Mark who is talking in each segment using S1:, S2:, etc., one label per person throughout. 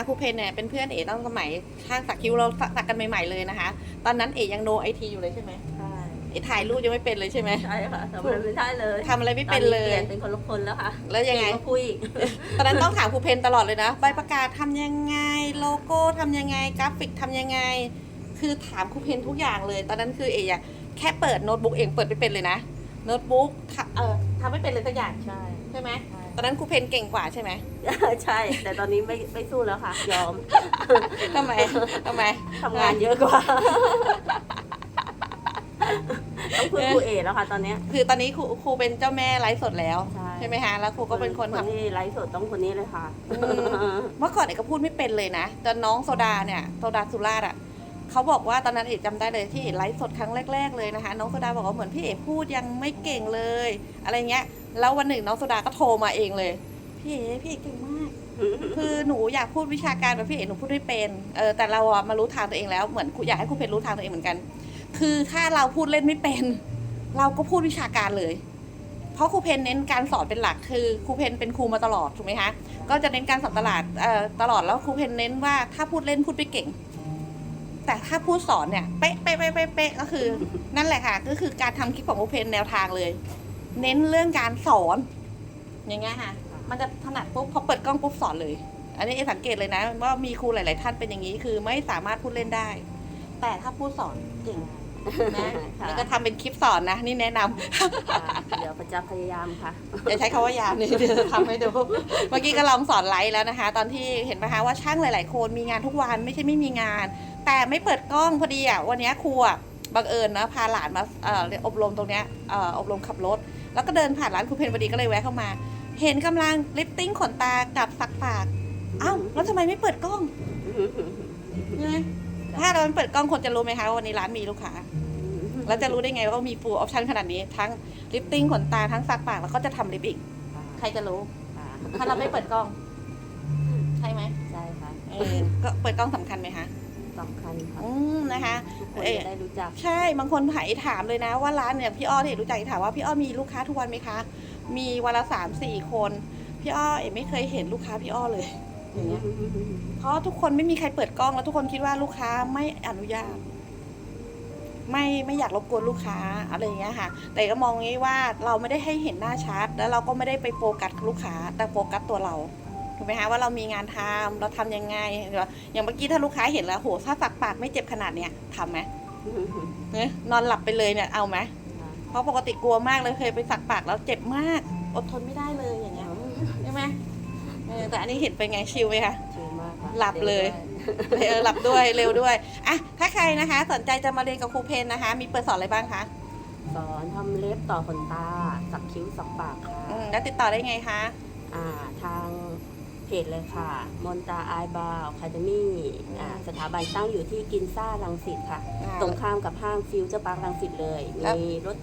S1: นะคะครูเพนเนี่ยเป็นเพื่อนเอ๋ตั้งสมัยช่างสักคิ้วเราสักกันใหม่ๆเลยนะคะ ตอนนั้นเอ๋ยังโนไอทีอยู่เลยใช่ไหม
S2: ใช่
S1: เอ๋ถ่ายรูปยังไม่เป็นเลยใช่ไหม
S2: ใช่ค่ะทำอะไรไม่ได้เลย
S1: ทำอะไรไม่เป็นเล
S2: ต
S1: ย
S2: เปลี่ยนเป็นคนละคนแล้วค่ะ
S1: แล้วยังไง
S2: เก่กว่าผู้อีก
S1: ตอนนั้นต้องถามครูเพนตลอดเลยนะ ใบประกาศทำยังไงโลโก้ทำยังไงกราฟิกทำยังไง คือถามครูเพนทุกอย่างเลย ตอนนั้นคือเอ๋อะแค่เปิดโน้ตบุ๊กเองเปิดไม่เป็นเลยนะโน้ตบุ๊กทำเออทำไม่เป็นเลยสักอย่าง
S2: ใช่
S1: ใช่ไหม
S2: ใช่
S1: ต อนนั้นครูเพนเก่งกว่าใช่ไหม
S2: ใช่ แต่ตอนนี้ไม่ไม่สู้แล้วค่ะ ยอม
S1: ทำไมทำไม
S2: ทำงานเยอะกว่า ต้องพึ่งครูเอแล้วค่ะตอนเนี้ย
S1: คือตอนนี้ครูครูเป็นเจ้าแม่ไลฟ์สดแล้ว
S2: ใช่
S1: ไหมคะแล้วครูก็เป็นคนทำ
S2: ที่ไลฟ์สดต้องคนนี้เลยค่ะ
S1: อืมเมื่อก่อนเอกก็พูดไม่เป็นเลยนะตอนน้องโซดาเนี่ยโซดาสุราษฎร์อะเขาบอกว่าตอนนั้นเอกจำได้เลยที่เอกไลฟ์สดครั้งแรก ๆ เลยนะคะ น้องโซดาบอกว่าเหมือนพี่เอกพูดยังไม่เก่งเลย อะไรเงี้ย แล้ววันหนึ่งน้องโซดาก็โทรมาเองเลย พี่เอกพี่เอกเก่งมาก คือหนูอยากพูดวิชาการแบบพี่เอกหนูพูดไม่เป็น เออแต่เราอะมารู้ทางตัวเองแล้วเหมือนอยากให้ครูเพนรู้ทางตัวเองเหมือนกัน คือถ้าเราพูดเล่นไม่เป็น เราก็พูดวิชาการเลย เพราะครูเพนเน้นการสอนเป็นหลัก คือครูเพนเป็นครูมาตลอดถูกไหมคะก็จะเน้นการสอนตลาดเอ่อตลอดแล้วครูเพนเน้นว่าถ้าพูดเล่นพูดไม่เก่ง แต่ถ้าพูดสอนเนี่ยเป๊ะเป๊ะเป๊ะเป๊ะเป๊ะก็คือ นั่นแหละค่ะ ก็คือการทำคลิปของครูเพนแนวทางเลย เน้นเรื่องการสอน อย่างเงี้ยค่ะ มันจะถนัดปุ๊บพอเปิดกล้องปุ๊บสอนเลย อันนี้เอสังเกตเลยนะ ว่ามีครูหลาย ๆ ท่านเป็นอย่างนี้คือไม่สามารถพูดเล่นได้ แต่ถ้าพูดสอนเก่งนะ
S2: ค่ะ
S1: นี่ก็ทำเป็นคลิปสอนนะ นี่แนะนำ
S2: ค่ะเดี๋ยวจะพยายามค่ะ
S1: อย่าใช้คำว่ายามนี่เดี๋ยวจะทำให้ดู เมื่อกี้ก็ลองสอนไลฟ์แล้วนะคะ ตอนที่เห็นไหมคะว่าช่างหลาย ๆ คนมีงานทุกวันไม่ใช่ไม่มีงาน แต่ไม่เปิดกล้องพอดีอะวันเนี้ยครูอะบังเอิญนะพาหลานมาเอ่ออบรมตรงเนี้ยเอ่ออบรมขับรถ แล้วก็เดินผ่านร้านครูเพนพอดีก็เลยแวะเข้ามา เห็นกำลังลิปติ้งขนตากับสักปากอ้าวแล้วทำไมไม่เปิดกล้องใช่ไหมถ้าเราไม่เปิดกล้องคนจะรู้ไหมคะว่าวันนี้ร้านมีลูกค้าแล้วจะรู้ได้ไงว่ามีฟูลออปชันขนาดนี้ทั้งลิปติ้งขนตาทั้งสักปากแล้วก็จะทำลิปอีกใครจะรู้
S2: ค่ะ
S1: ถ้าเราไม่เปิดกล้องใช่ไหม
S2: ใช่ค่ะ
S1: เออก็เปิดกล้องสำคัญไหมคะ
S2: สำคัญค่ะ
S1: อืมนะคะ
S2: ทุกคน
S1: เอ่อ
S2: จะได้รู้จัก
S1: ใช่บางคนถามถามเลยนะว่าร้านเนี่ยพี่อ้อที่รู้จักถามว่าพี่อ้อมีลูกค้าทุกวันไหมคะ มีวันละสามสี่คน พี่อ้อเอ๋ไม่เคยเห็นลูกค้าพี่อ้อเลยอย่างเงี้ย เพราะทุกคนไม่มีใครเปิดกล้องแล้วทุกคนคิดว่าลูกค้าไม่อนุญาต ไม่ไม่อยากรบกวนลูกค้าอะไรอย่างเงี้ยค่ะ แต่ก็มองงี้ว่าเราไม่ได้ให้เห็นหน้าชัดแล้วเราก็ไม่ได้ไปโฟกัสลูกค้า แต่โฟกัสตัวเรา ถูกไหมคะว่าเรามีงานทำเราทำยังไง อย่างเมื่อกี้ถ้าลูกค้าเห็นแล้วโหถ้าสักปากไม่เจ็บขนาดเนี้ยทำไหมเนี่ยนอนหลับไปเลยเนี่ยเอาไหมเพราะปกติกลัวมากเลยเคยไปสักปากแล้วเจ็บมาก อดทนไม่ได้เลยอย่างเงี้ยใช่ไหมเออแต่อันนี้เห็นเป็นไงชิลไหมคะ
S2: ชิลมากค่ะ
S1: หลับเลยเออหลับด้วยเร็วด้วยอะถ้าใครนะคะ สนใจจะมาเรียนกับครูเพนนะคะ มีเปิดสอนอะไรบ้างคะ
S2: สอนทำเล็บต่อขนตาสักคิ้วสักปากค่ะ
S1: อืมแล้วติดต่อได้ไงคะ
S2: อ่าทาง เพจเลยค่ะ มนตาไอบาวคาเดมี่อ่าสถาบันตั้งอยู่ที่กินซ่ารังสิตค่ะ
S1: อ่า
S2: ตรงข้ามกับห้างฟิวเจอร์ปาร์ครังสิตเลย
S1: แล้ว
S2: มีรถ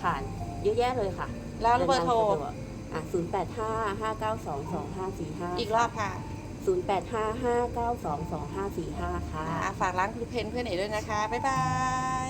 S2: ผ่านเยอะแยะเลยค่ะ
S1: แล้วเบอร์โทร
S2: ดินทางสะดวกอ่า0 8 5 5 9 2 2 5 4 5
S1: อีกรอบค่ะ
S2: 0 8 5 5 9 2 2 5 4 5ค่ะ
S1: อ่าฝากร้านครูเพนเพื่อนเอ๋ด้วยนะคะ บ๊ายบาย